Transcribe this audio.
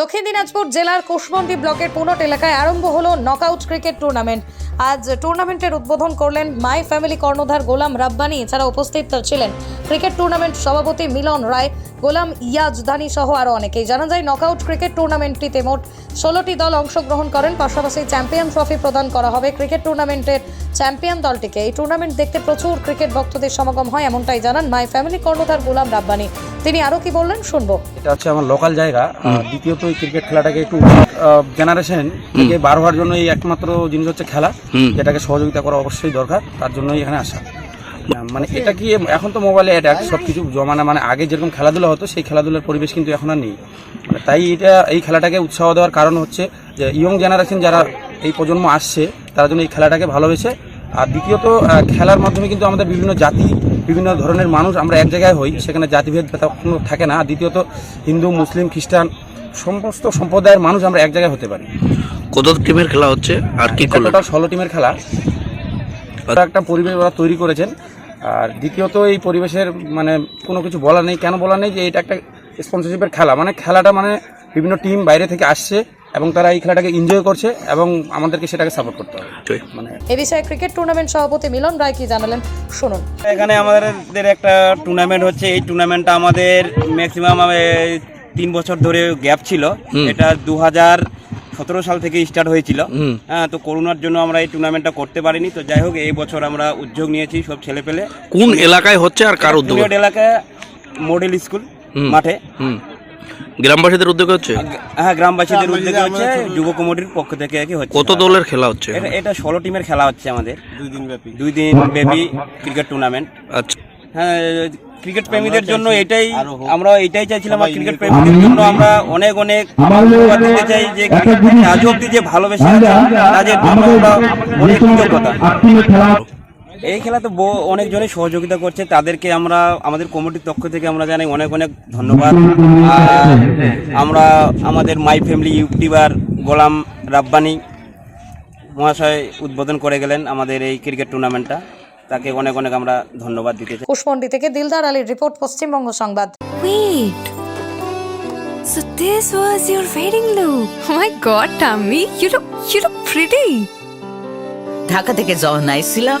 দক্ষিণ দিনাজপুর জেলার কোষমন্ডি ব্লকের পুনট এলাকায় আরম্ভ হলো নকআউট ক্রিকেট টুর্নামেন্ট আজ টুর্নামেন্টের উদ্বোধন করলেন মাই ফ্যামিলি কর্ণধার গোলাম রাব্বানি, এছাড়া উপস্থিত ছিলেন ক্রিকেট টুর্নামেন্ট সভাপতি মিলন রায়, গোলাম ইয়াজদানি সহ আরও অনেকেই। জানা যায় নকআউট ক্রিকেট টুর্নামেন্টটিতে মোট ষোলোটি দল অংশগ্রহণ করেন, পাশাপাশি চ্যাম্পিয়ন ট্রফি প্রদান করা হবে। ক্রিকেট টুর্নামেন্টের চ্যাম্পিয়ন দলটিকে। এই টুর্নামেন্ট দেখতে প্রচুর ক্রিকেট ভক্তদের সমাগম হয় এমনটাই জানান মাই ফ্যামিলি কর্ণধার গোলাম রাব্বানি। তিনি আরও কি বললেন? শুনব। এটা হচ্ছে আমার লোকাল জায়গা। দ্বিতীয়ত এই ক্রিকেট খেলাটাকে একটু জেনারেশন থেকে বার হওয়ার জন্য এই একমাত্র জিনিস হচ্ছে খেলা। যেটাকে সহযোগিতা করা অবশ্যই দরকার তার জন্যই এখানে আসা। মানে এটা কি এখন তো মোবাইলে অ্যাডাক্ট সব কিছু জমানা মানে আগে যেরকম খেলাধুলা হতো সেই খেলাধুলার পরিবেশ কিন্তু এখন আর নেই। মানে তাই এটা এই খেলাটাকে উৎসাহ দেওয়ার কারণ হচ্ছে যে ইয়ং জেনারেশন যারা এই প্রজন্ম আসছে তারা যেন এই খেলাটাকে ভালোবেসে। আর দ্বিতীয়ত খেলার মাধ্যমে কিন্তু আমাদের বিভিন্ন জাতি বিভিন্ন ধরনের মানুষ আমরা এক জায়গায় হই সেখানে জাতিভেদ কখনো থাকে না। আর দ্বিতীয়ত হিন্দু মুসলিম খ্রিস্টান সমস্ত সম্প্রদায়ের মানুষ আমরা এক জায়গায় হতে পারি। কত টিমের খেলা হচ্ছে? আর কি টোটাল ষোলো টিমের খেলা। ওরা একটা পরিবেশ ওরা তৈরি করেছেন। আর দ্বিতীয়ত এই পরিবেশের মানে কোনো কিছু বলা নেই। কেন বলা নেই যে এটা একটা স্পন্সরশিপের খেলা? মানে খেলাটা মানে বিভিন্ন টিম বাইরে থেকে আসছে। এবং তারা এই খেলাটাকে এনজয় করছে এবং আমাদেরকে সেটাকে সাপোর্ট করতে হবে। মানে এ বিষয়ে ক্রিকেট টুর্নামেন্ট সভাপতি মিলন রায় কি জানালেন? শুনুন। এখানে আমাদের একটা টুর্নামেন্ট হচ্ছে। এই টুর্নামেন্টটা আমাদের ম্যাক্সিমাম তিন বছর ধরে গ্যাপ ছিল। এটা দু হাজার সতেরো সাল থেকে স্টার্ট হয়েছিল। হ্যাঁ তো করোনার জন্য আমরা এই টুর্নামেন্টটা করতে পারিনি। তো যাই হোক এই বছর আমরা উদ্যোগ নিয়েছি সব ছেলে পেলে কোন এলাকায় হচ্ছে আর কার উদ্যোগ? এলাকায় মডেল স্কুল মাঠে। হুম। গ্রামবাসীদের উদ্যোগে হচ্ছে? হ্যাঁ গ্রামবাসীদের উদ্যোগে হচ্ছে যুব কমিটির পক্ষ থেকে আর কি হচ্ছে? কত দলের খেলা হচ্ছে এটা ষোলো টিমের খেলা হচ্ছে আমাদের। দুই দিন ব্যাপী। দুই দিন ব্যাপী ক্রিকেট টুর্নামেন্ট। আচ্ছা। হ্যাঁ ক্রিকেট প্রেমীদের জন্য এটাই আমরা এটাই চাইছিলাম আর ক্রিকেট প্রেমীদের জন্য আমরা অনেক অনেক ধন্যবাদ দিতে চাই যে আজ অব্দি যে ভালোবেসে আছে তাদের জন্য আমরা অনেক কৃতজ্ঞতা। এই খেলাতে বহু- অনেকজনই সহযোগিতা করছে তাদেরকে আমরা আমাদের কমিটির পক্ষ থেকে আমরা জানাই অনেক অনেক ধন্যবাদ আর আমরা আমাদের my family YouTuber Golam Rabbani মহাশয় উদ্বোধন করে গেলেন আমাদের এই ক্রিকেট টুর্নামেন্টটা তাকে অনেক অনেক আমরা ধন্যবাদ দিতে চাই কুশমন্ডি থেকে দিলদার আলীর রিপোর্ট পশ্চিমবঙ্গ সংবাদ Wait. So this was your wedding look. Oh my god, Tammy, you look you look pretty. Dhaka থেকে যখন আইছিলাম